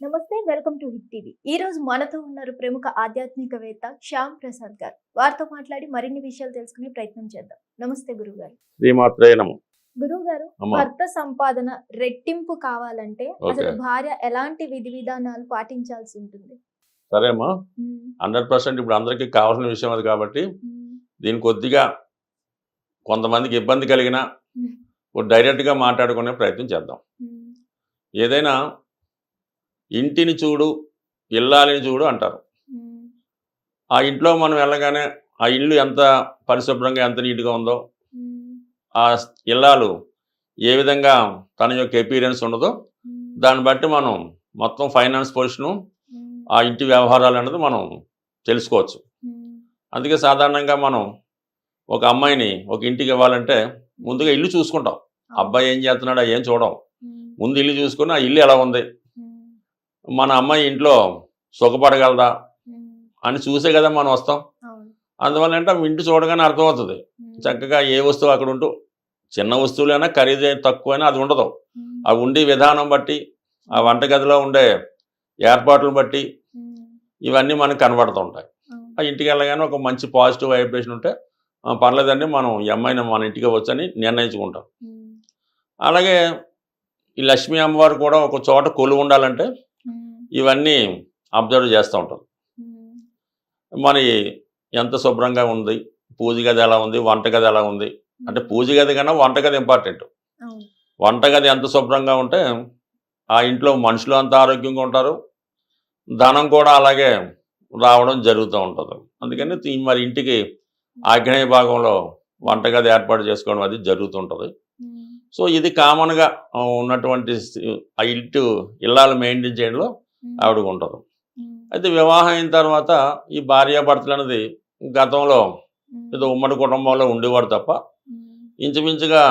నమస్తే welcome to hit TV. ఈ రోజు మనతో ఉన్నారు ప్రముఖ ఆధ్యాత్మికవేత్త శ్యామ్ ప్రసాద్ గారు. వారితో మాట్లాడి మరిన్ని విషయాలు తెలుసుకునే ప్రయత్నం చేద్దాం. నమస్తే గురువు గారు గురువు గారు భర్త సంపాదన రెట్టింపు కావాలంటే అసలు. భార్య ఎలాంటి విధి విధానాలు పాటించాల్సి ఉంటుంది? సరే అమ్మా. ఉమ్, హండ్రెడ్ పర్సెంట్ ఇప్పుడు అందరికీ కావాల్సిన విషయం అది కాబట్టి దీని కొద్దిగా కొంతమందికి ఇబ్బంది కలిగిన డైరెక్ట్గా మాట్లాడుకునే ప్రయత్నం చేద్దాం. ఏదైనా ఇంటిని చూడు ఇల్లాలిని చూడు అంటారు. ఆ ఇంట్లో మనం వెళ్ళగానే ఆ ఇల్లు ఎంత పరిశుభ్రంగా ఎంత నీట్గా ఉందో ఆ ఇల్లాలు ఏ విధంగా తన యొక్క ఎపీరియన్స్ ఉండదో దాన్ని బట్టి మనం మొత్తం ఫైనాన్స్ పొజిషను ఆ ఇంటి వ్యవహారాలు అనేది మనం తెలుసుకోవచ్చు. అందుకే సాధారణంగా మనం ఒక అమ్మాయిని ఒక ఇంటికి ఇవ్వాలంటే ముందుగా ఇల్లు చూసుకుంటాం. అబ్బాయి ఏం చేస్తున్నాడో ఏం చూడం ముందు ఇల్లు చూసుకుని ఆ ఇల్లు ఎలా ఉంది? మన అమ్మాయి ఇంట్లో సుఖపడగలదా అని చూసే కదా మనం వస్తాం. అందువల్ల అంటే ఇంటి చూడగానే అర్థమవుతుంది. చక్కగా ఏ వస్తువు అక్కడ ఉంటూ చిన్న వస్తువులైనా ఖరీదు తక్కువైనా అది ఉండదు. ఆ ఉండే విధానం బట్టి ఆ వంటగదిలో ఉండే ఏర్పాట్లు బట్టి ఇవన్నీ మనకు కనబడుతూ ఉంటాయి. ఆ ఇంటికి వెళ్ళగానే ఒక మంచి పాజిటివ్ వైబ్రేషన్ ఉంటే పర్లేదండి మనం ఈ అమ్మాయిని మన ఇంటికి వచ్చని నిర్ణయించుకుంటాం. అలాగే ఈ లక్ష్మీ అమ్మవారు కూడా ఒక చోట కొలువు ఉండాలంటే ఇవన్నీ అబ్జర్వ్ చేస్తూ ఉంటాం. మరి ఎంత శుభ్రంగా ఉంది పూజ గది ఎలా ఉంది వంటగది ఎలా ఉంది? అంటే పూజ గది కన్నా వంటగది ఇంపార్టెంట్. వంటగది ఎంత శుభ్రంగా ఉంటే ఆ ఇంట్లో మనుషులు అంత ఆరోగ్యంగా ఉంటారు. ధనం కూడా అలాగే రావడం జరుగుతూ ఉంటుంది. అందుకని మరి ఇంటికి ఆగ్నేయ భాగంలో వంటగది ఏర్పాటు చేసుకోవడం అది జరుగుతుంటుంది. సో ఇది కామన్గా ఉన్నటువంటి ఆ ఇంటి ఇల్లాలు మెయింటైన్ చేయడంలో ఆవిడకు ఉంటుంది ఉమ్, అయితే వివాహం అయిన తర్వాత ఈ భార్యాభర్తలు అనేది గతంలో ఏదో ఉమ్మడి కుటుంబంలో ఉండేవాడు తప్ప ఇంచుమించుగా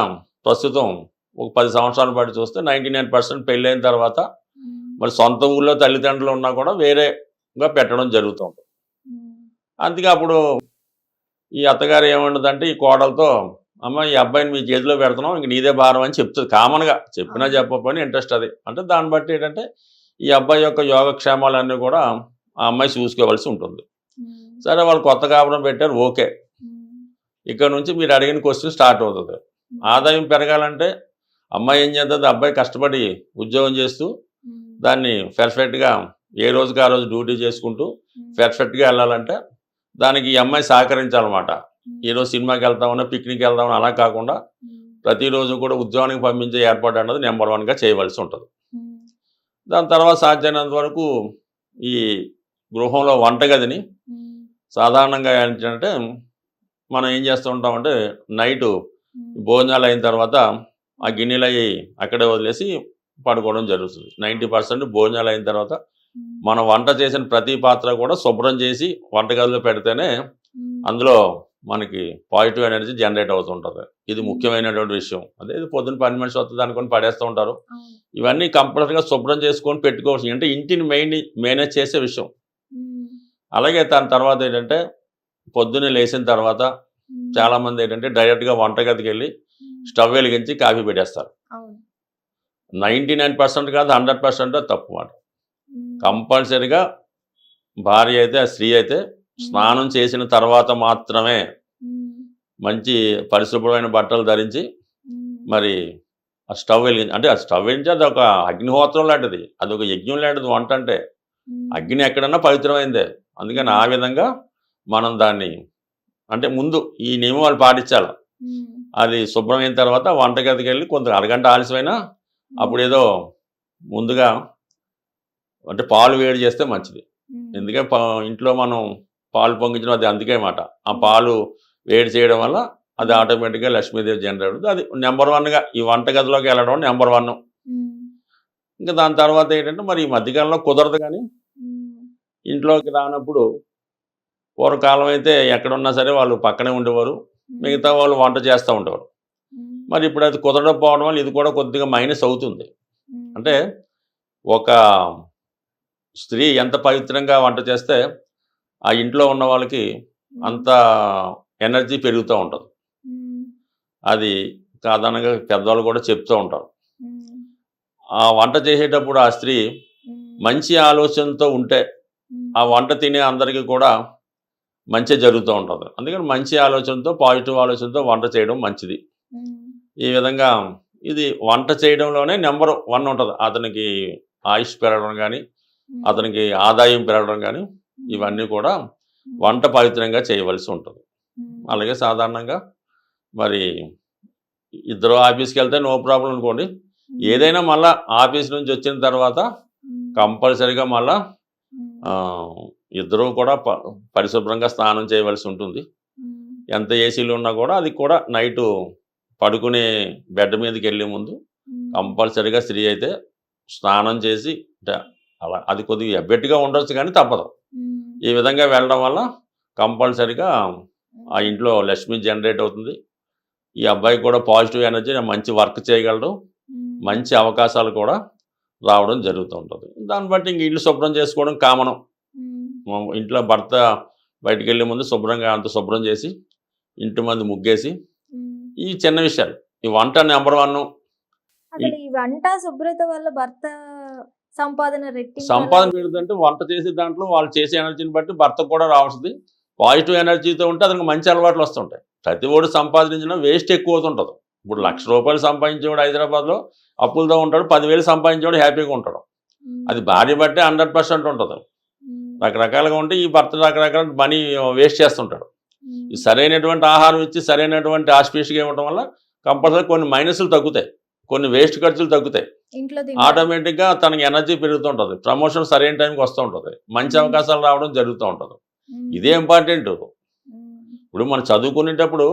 ప్రస్తుతం ఒక పది సంవత్సరాల పాటు చూస్తే నైంటీ నైన్ పర్సెంట్ పెళ్ళైన తర్వాత మరి సొంత ఊళ్ళో తల్లిదండ్రులు ఉన్నా కూడా వేరేగా పెట్టడం జరుగుతుంది. అందుకే అప్పుడు ఈ అత్తగారు ఏమంటుందంటే ఈ కోడలతో అమ్మ ఈ అబ్బాయిని మీ చేతిలో పెడుతున్నాం ఇంక నీదే భారం అని చెప్తుంది. కామన్గా చెప్పినా. చెప్పకపోయినా ఇంట్రెస్ట్ అది. అంటే దాన్ని బట్టి ఏంటంటే ఈ అబ్బాయి యొక్క యోగక్షేమాలన్నీ కూడా ఆ అమ్మాయి చూసుకోవాల్సి ఉంటుంది. ఉమ్, సరే వాళ్ళు కొత్త కాపురం పెట్టారు ఓకే. ఉమ్, ఇక్కడ నుంచి మీరు అడిగిన క్వశ్చన్ స్టార్ట్ అవుతుంది. ఉమ్, ఆదాయం పెరగాలంటే అమ్మాయి ఏం చేస్తుంది అబ్బాయి కష్టపడి ఉద్యోగం చేస్తూ దాన్ని పర్ఫెక్ట్గా ఏ రోజుకి ఆ రోజు డ్యూటీ చేసుకుంటూ పర్ఫెక్ట్గా వెళ్ళాలంటే దానికి ఈ అమ్మాయి సహకరించాలన్నమాట. ఈరోజు సినిమాకి వెళ్తామన్నా పిక్నిక్ వెళ్తామని అలా కాకుండా ప్రతిరోజు కూడా ఉద్యోగానికి పంపించే ఏర్పాటు అన్నది నెంబర్ వన్గా చేయవలసి ఉంటుంది. దాని తర్వాత సాధ్యమైనంత వరకు ఈ గృహంలో వంటగదిని సాధారణంగా ఏంటంటే మనం ఏం చేస్తూ ఉంటామంటే నైటు భోజనాలు అయిన తర్వాత ఆ గిన్నెలు అవి అక్కడే వదిలేసి పడుకోవడం జరుగుతుంది. నైంటీ పర్సెంట్ భోజనాలు అయిన తర్వాత మనం వంట చేసిన ప్రతి పాత్ర కూడా శుభ్రం చేసి వంటగదిలో పెడితేనే అందులో మనకి పాజిటివ్ ఎనర్జీ జనరేట్ అవుతుంటుంది. ఇది ముఖ్యమైనటువంటి విషయం. అదే ఇది పొద్దున్న పని మనిషి వస్తుంది అనుకొని పడేస్తూ ఉంటారు. ఇవన్నీ కంపల్సరీగా శుభ్రం చేసుకొని పెట్టుకోవాల్సి అంటే ఇంటిని మెయిన్ మేనేజ్ చేసే విషయం. అలాగే దాని తర్వాత ఏంటంటే పొద్దున్నే లేచిన తర్వాత చాలామంది ఏంటంటే డైరెక్ట్గా వంటగదికి వెళ్ళి స్టవ్ వెలిగించి కాఫీ పెట్టేస్తారు. నైంటీ నైన్ పర్సెంట్ కాదు హండ్రెడ్ పర్సెంట్ తప్పు మాట. కంపల్సరీగా భార్య అయితే ఆ స్త్రీ అయితే స్నానం చేసిన తర్వాత మాత్రమే మంచి పరిశుభ్రమైన బట్టలు ధరించి మరి ఆ స్టవ్ వెలిగించి అంటే ఆ స్టవ్ వెలిగించి అది ఒక అగ్నిహోత్రం లాంటిది. అది ఒక యజ్ఞం లాంటిది వంట అంటే. అగ్ని ఎక్కడన్నా పవిత్రమైందే. అందుకని ఆ విధంగా మనం దాన్ని అంటే ముందు ఈ నియమాలు పాటించాలి. అది శుభ్రమైన తర్వాత వంటగదికి వెళ్ళి కొంత అరగంట ఆలస్యమైనా అప్పుడు ఏదో ముందుగా అంటే పాలు వేడి చేస్తే మంచిది. ఎందుకంటే ఇంట్లో మనం పాలు పొంగించడం అది అందుకే మాట. ఆ పాలు వేడి చేయడం వల్ల అది ఆటోమేటిక్గా లక్ష్మీదేవి జనరేట్ అవుతుంది. అది నెంబర్ వన్గా ఈ వంటగదిలోకి వెళ్ళడం నెంబర్ వన్. ఇంకా దాని తర్వాత ఏంటంటే మరి ఈ మధ్యకాలంలో కుదరదు కానీ ఇంట్లోకి రానప్పుడు పూర్వకాలం అయితే ఎక్కడున్నా సరే వాళ్ళు పక్కనే ఉండేవారు. మిగతా వాళ్ళు వంట చేస్తూ ఉండేవారు. మరి ఇప్పుడు అది కుదరకపోవడం వల్ల ఇది కూడా కొద్దిగా మైనస్ అవుతుంది. అంటే ఒక స్త్రీ ఎంత పవిత్రంగా వంట చేస్తే ఆ ఇంట్లో ఉన్న వాళ్ళకి అంత ఎనర్జీ పెరుగుతూ ఉంటుంది. అది సాధారణంగా పెద్దవాళ్ళు కూడా చెప్తూ ఉంటారు. ఆ వంట చేసేటప్పుడు ఆ స్త్రీ మంచి ఆలోచనతో ఉంటే ఆ వంట తినే అందరికీ కూడా మంచి జరుగుతూ ఉంటుంది. అందుకని మంచి ఆలోచనతో పాజిటివ్ ఆలోచనతో వంట చేయడం మంచిది. ఈ విధంగా ఇది వంట చేయడంలోనే నెంబర్ వన్ ఉంటుంది. అతనికి ఆయుష్ పెరగడం కానీ అతనికి ఆదాయం పెరగడం కానీ ఇవన్నీ కూడా వంట పవిత్రంగా చేయవలసి ఉంటుంది. అలాగే సాధారణంగా మరి ఇద్దరు ఆఫీస్కి వెళ్తే నో ప్రాబ్లం అనుకోండి. ఏదైనా మళ్ళా ఆఫీస్ నుంచి వచ్చిన తర్వాత కంపల్సరిగా మళ్ళా ఇద్దరూ కూడా ప- పరిశుభ్రంగా స్నానం చేయవలసి ఉంటుంది. ఎంత ఏసీలు ఉన్నా కూడా అది కూడా నైటు పడుకునే బెడ్ మీదకి వెళ్ళే ముందు కంపల్సరిగా స్త్రీ అయితే స్నానం చేసి అలా అది కొద్దిగా ఎబ్బెట్టుగా ఉండొచ్చు కానీ తప్పదు. ఈ విధంగా వెళ్ళడం వల్ల కంపల్సరిగా ఆ ఇంట్లో లక్ష్మి జనరేట్ అవుతుంది. ఈ అబ్బాయికి కూడా పాజిటివ్ ఎనర్జీ మంచి వర్క్ చేయగలడు. మంచి అవకాశాలు కూడా రావడం జరుగుతూ ఉంటుంది. దాన్ని బట్టి ఇంక ఇల్లు శుభ్రం చేసుకోవడం కామనం. ఇంట్లో భర్త బయటికి వెళ్ళే ముందు శుభ్రంగా అంత శుభ్రం చేసి ఇంటి మంది ముగ్గేసి ఈ చిన్న విషయాలు. ఈ వంట నెంబర్ వన్ ఈ వంట శుభ్రత వల్ల భర్త సంపాదన రెట్టి సంపాదన పెరుగుతుంటే వంట చేసే దాంట్లో వాళ్ళు చేసే ఎనర్జీని బట్టి భర్తకు కూడా రావాల్సింది. పాజిటివ్ ఎనర్జీతో ఉంటే అతనికి మంచి అలవాట్లు వస్తుంటాయి. ప్రతి ఓడు సంపాదించిన వేస్ట్ ఎక్కువ అవుతుంటుంది. ఇప్పుడు లక్ష రూపాయలు సంపాదించేవాడు హైదరాబాద్లో అప్పులతో ఉంటాడు పదివేలు సంపాదించేవాడు హ్యాపీగా ఉంటాడు. అది భార్య బట్టే హండ్రెడ్ పర్సెంట్ ఉంటుంది. రకరకాలుగా ఉంటే ఈ భర్త రకరకాల మనీ వేస్ట్ చేస్తుంటాడు. ఈ సరైనటువంటి ఆహారం ఇచ్చి సరైనటువంటి ఆస్పీషిగా ఇవ్వడం వల్ల కంపల్సరీ కొన్ని మైనస్లు తగ్గుతాయి. కొన్ని వేస్ట్ ఖర్చులు తగ్గుతాయి. ఆటోమేటిక్గా తనకి ఎనర్జీ పెరుగుతుంటుంది ప్రమోషన్ సరైన టైంకి వస్తూ ఉంటుంది. మంచి అవకాశాలు రావడం జరుగుతూ ఉంటుంది. ఇదే ఇంపార్టెంట్. ఇప్పుడు మనం చదువుకునేటప్పుడు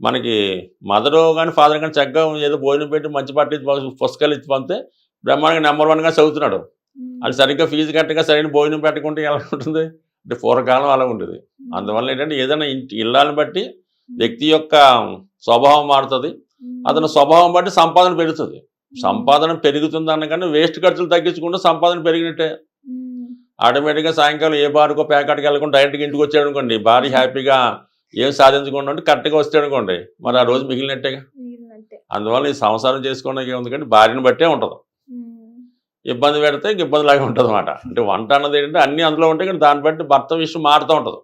మనకి మదర్ కానీ ఫాదర్ కానీ చక్కగా ఏదో భోజనం పెట్టి మంచి పట్టి పుస్తకాలు ఇచ్చి పంపితే బ్రహ్మాండంగా నెంబర్ వన్గా చదువుతున్నాడు. అది సరిగ్గా ఫీజు కట్టగా సరైన భోజనం పెట్టకుంటే ఎలా ఉంటుంది? అంటే పూర్వకాలం అలా ఉండేది. అందువల్ల ఏంటంటే ఏదైనా ఇంటి ఇళ్ళని బట్టి వ్యక్తి యొక్క స్వభావం మారుతుంది. అతని స్వభావం బట్టి సంపాదన పెరుగుతుంది. సంపాదన పెరుగుతుంది అనగానే వేస్ట్ ఖర్చులు తగ్గించుకుంటే సంపాదన పెరిగినట్టే. ఆటోమేటిక్గా సాయంకాలం ఏ బార్కో ప్యాకెట్కి వెళ్ళకుండా డైరెక్ట్గా ఇంటికి వచ్చాడు అనుకోండి భార్య హ్యాపీగా ఏం సాధించకుండా ఉంటే కరెక్ట్గా వస్తాడు అనుకోండి మరి ఆ రోజు మిగిలినట్టేగా. అందువల్ల ఈ సంసారం చేసుకోవడానికి ఏముంది కానీ భార్యను బట్టే ఉంటుంది. ఇబ్బంది పెడితే ఇంక ఇబ్బంది లాగా ఉంటుంది అనమాట అంటే వంట అన్నది ఏంటంటే అన్నీ అందులో ఉంటాయి కానీ దాన్ని బట్టి భర్త విషయం మారుతూ ఉంటుంది.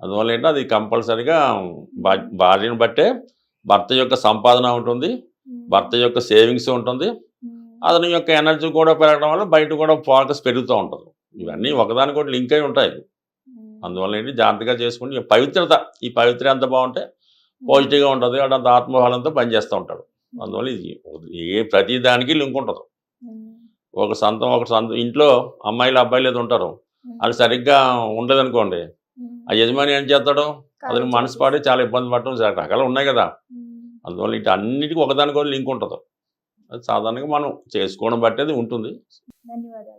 అందువల్ల ఏంటంటే అది కంపల్సరిగా భార్యను బట్టే భర్త యొక్క సంపాదన ఉంటుంది. భర్త యొక్క సేవింగ్స్ ఉంటుంది. అతని యొక్క ఎనర్జీ కూడా పెరగడం వల్ల బయట కూడా ఫోకస్ పెరుగుతూ ఉంటుంది. ఇవన్నీ ఒకదానికొకటి లింక్ అయి ఉంటాయి. అందువల్ల ఏంటి? జాగ్రత్తగా చేసుకుని పవిత్రత ఈ పవిత్ర ఎంత బాగుంటే పాజిటివ్గా ఉంటుంది. వాడు అంత ఆత్మబలంతో పనిచేస్తూ ఉంటాడు. అందువల్ల ఇది ఏ ప్రతి దానికి లింక్ ఉంటుంది. ఒక సొంతం ఒక సొంతం ఇంట్లో అమ్మాయిలు అబ్బాయిలు ఏదో ఉంటారు. అది సరిగ్గా ఉండదనుకోండి ఆ యజమాని ఏం చేస్తాడు? అతని మనసు పాడి చాలా ఇబ్బంది పడటం రకాలు ఉన్నాయి కదా. అందువల్ల ఇటు అన్నిటికీ ఒకదానికో లింక్ ఉంటుంది. అది సాధారణంగా మనం చేసుకోవడం బట్టి అది ఉంటుంది. ధన్యవాదాలు.